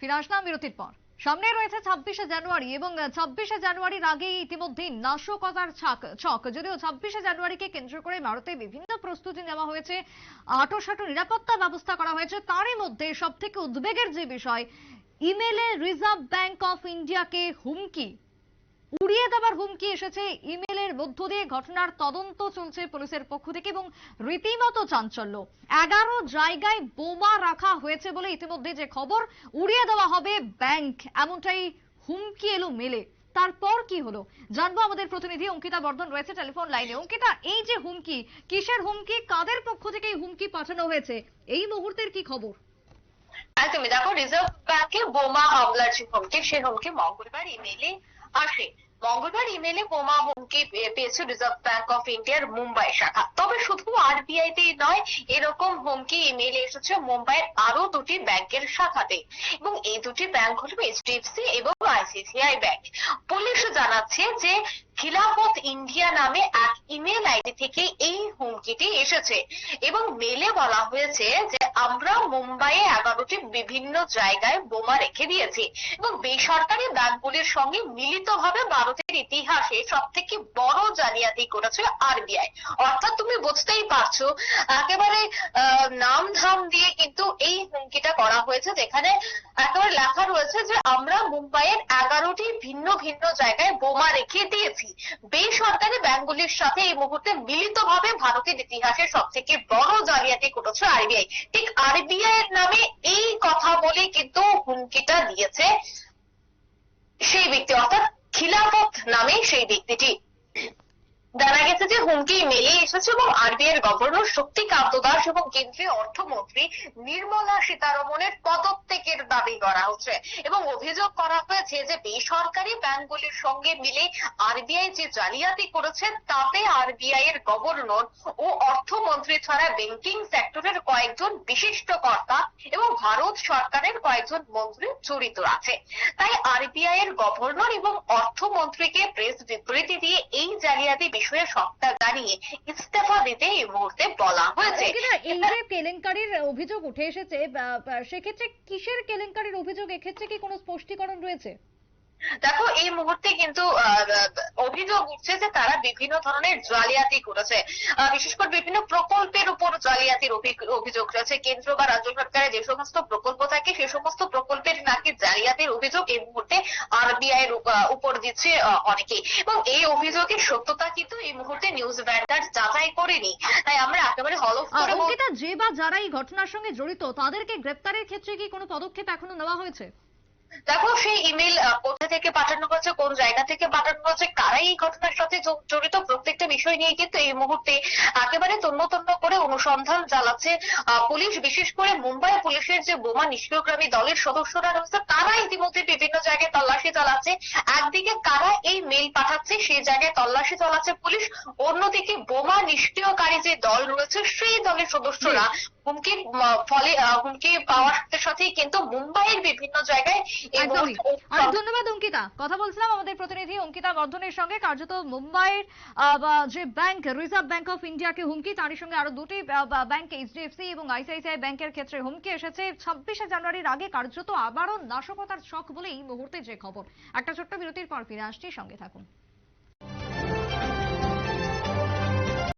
ফিরে আসলাম বিরতির পর। সামনে রয়েছে ছাব্বিশে জানুয়ারি এবং ছাব্বিশে জানুয়ারির আগেই ইতিমধ্যে নাশকতার ছাক যদিও ছাব্বিশে জানুয়ারিকে কেন্দ্র করে ভারতে বিভিন্ন প্রস্তুতি নেওয়া হয়েছে, আটোসাটো নিরাপত্তা ব্যবস্থা করা হয়েছে, তারই মধ্যে সব থেকে উদ্বেগের যে বিষয়, ইমেলে রিজার্ভ ব্যাংক অফ ইন্ডিয়াকে হুমকি। উড়িয়ে দেওয়ার হুমকি এসেছে ইমেলের মধ্য দিয়ে। ঘটনার তদন্ত চলছে পুলিশের পক্ষ থেকে এবং রীতিমতো চাঞ্চল্য। এগারো জায়গায় বোমা রাখা হয়েছে বলে ইতিমধ্যে যে খবর, উড়িয়ে দেওয়া হবে ব্যাংক। এমনটাই হুমকি এলো মেলে। তারপর কি হলো? জানব আমাদের প্রতিনিধি অঙ্কিতা বর্ধন রয়েছে টেলিফোন লাইনে। অঙ্কিতা, এই যে হুমকি, কিসের হুমকি, কাদের পক্ষ থেকে এই হুমকি পাঠানো হয়েছে? এই মুহূর্তের কি খবর? একদমই দেখো রিজার্ভ ব্যাংকে বোমা হামলার যে হুমকি, সেই হুমকি মঙ্গলবার ইমেলে আসে। মঙ্গলবার ইমেলে বোমা হুমকি পেয়েছে রিজার্ভ ব্যাংক অফ ইন্ডিয়ার মুম্বাই শাখা। তবে শুধু আরবিআই তেই নয়, এরকম হুমকি ইমেলে এসেছে মুম্বাইয়ের আরও দুটি ব্যাংকের শাখাতে। এবং এই দুটি ব্যাংক হলো এইচডিএফসি এবং আইসিসিআই ব্যাংক। পুলিশ জানাচ্ছে যে খিলাফত ইন্ডিয়া নামে এক ইমেল আইডি থেকে এই হুমকিটি এসেছে। এবং মেলে বলা হয়েছে যে আমরা মুম্বাইয়ে এগারোটি বিভিন্ন জায়গায় বোমা রেখে দিয়েছি এবং বেসরকারি ব্যাংকগুলির সঙ্গে মিলিতভাবে ভারতের ইতিহাসে সব থেকে বড় জালিয়াতি করেছে আরবিআই অর্থাৎ তুমি বুঝতেই পারছ, একেবারে নাম ধাম দিয়ে হুমকিটা করা হয়েছে, যেখানে একেবারে লেখা রয়েছে যে আমরা মুম্বাইয়ের এগারোটি ভিন্ন ভিন্ন জায়গায় বোমা রেখে দিয়েছি। বেসরকারি ব্যাংকগুলির সাথে এই মুহূর্তে মিলিতভাবে ভারতের ইতিহাসে সব থেকে বড় জালিয়াতি করেছে আরবিআই। ঠিক আরবিআই এর নামে এই কথা বলে কিন্তু হুমকিটা দিয়েছে সেই ব্যক্তি, অর্থাৎ খিলাফত নামে সেই ব্যক্তিটি। জানা গেছে যে হুমকি মেলে এসেছে এবং আরবিআই এর গভর্নর শক্তিকান্ত দাস এবং কেন্দ্রীয় অর্থমন্ত্রী নির্মলা সীতারমনের পদত্যাগের দাবি করা হচ্ছে। এবং অভিযোগ করা হয়েছে যে বেসরকারি ব্যাংকগুলির সঙ্গে মিলে আরবিআই যে জালিয়াতি করেছে তাতে আরবিআই এর গভর্নর ও অর্থমন্ত্রী ছাড়া ব্যাংকিং সেক্টরের কয়েকজন বিশিষ্ট কর্তা এবং ভারত সরকারের কয়েকজন মন্ত্রী জড়িত আছে। তাই আরবিআই এর গভর্নর এবং অর্থমন্ত্রীকে প্রেস বিবৃতি দিয়ে এই জালিয়াতি বিষয়ে সবটা জানিয়ে ইস্তফা দিতে এই মুহূর্তে বলা হয়েছে। এই যে কেলেঙ্কারির অভিযোগ উঠে এসেছে সেক্ষেত্রে কিসের কেলেঙ্কারির অভিযোগ? এক্ষেত্রে কি কোনো স্পষ্টীকরণ রয়েছে? দেখো এই মুহূর্তে কিন্তু অভিযোগ উঠছে যে তারা বিভিন্ন ধরনের জালিয়াতি করেছে। বিশেষ করে বিভিন্ন প্রকল্পের উপর জালিয়াতির অভিযোগ রয়েছে। কেন্দ্র বা রাজ্য সরকারের যে সমস্ত প্রকল্প থাকে সে সমস্ত প্রকল্পের নাকি জালিয়াতির অভিযোগ এই মুহূর্তে আরবিআই এর উপর দিচ্ছে আহ, অনেকেই। এবং এই অভিযোগের সত্যতা কিন্তু এই মুহূর্তে নিউজ ভ্যানগার্ড যাচাই করেনি। তাই আমরা একেবারে হলফ করে অঙ্কিতা যে বা যারা এই ঘটনার সঙ্গে জড়িত তাদেরকে গ্রেপ্তারের ক্ষেত্রে কি কোনো পদক্ষেপ এখনও নেওয়া হয়েছে? দেখো সেই ইমেল কোথা থেকে পাঠানো হয়েছে কোন জায়গা থেকে পাঠানো হয়েছে এই ঘটনার সাথে জড়িত প্রত্যেকটা বিষয় নিয়ে কিন্তু এই মুহূর্তে একেবারে তন্ন তন্ন করে অনুসন্ধান চালাচ্ছে পুলিশ। বিশেষ করে মুম্বাই পুলিশের যে বোমা নিষ্ক্রিয়গ্রামী দলের সদস্যরা রয়েছে, তারা ইতিমধ্যে বিভিন্ন জায়গায় তল্লাশি চালাচ্ছে। একদিকে কারা এই মেল পাঠাচ্ছে, সেই জায়গায় তল্লাশি চালাচ্ছে পুলিশ। অন্যদিকে বোমা নিষ্ক্রিয়কারী যে দল রয়েছে, সেই দলের সদস্যরা হুমকির ফলে হুমকি পাওয়ার সাথে সাথেই কিন্তু মুম্বাইয়ের বিভিন্ন জায়গায় একদমই। অনেক ধন্যবাদ অঙ্কিতা। কথা বলছিলাম আমাদের প্রতিনিধি অঙ্কিতা বর্ধনের সঙ্গে। কার্যত মুম্বাইয়ের যে ব্যাংক রিজার্ভ ব্যাংক অফ ইন্ডিয়াকে হুমকি তারই সঙ্গে আরও দুটি ব্যাংক এইচডিএফসি এবং আইসিআইসিআই ব্যাংকের ক্ষেত্রে হুমকি এসেছে। ছাব্বিশে জানুয়ারির আগে কার্যত আবারও নাশকতার শখ বলে এই মুহূর্তে যে খবর। একটা ছোট্ট বিরতির পর ফিরে আসছি। সঙ্গে থাকুন।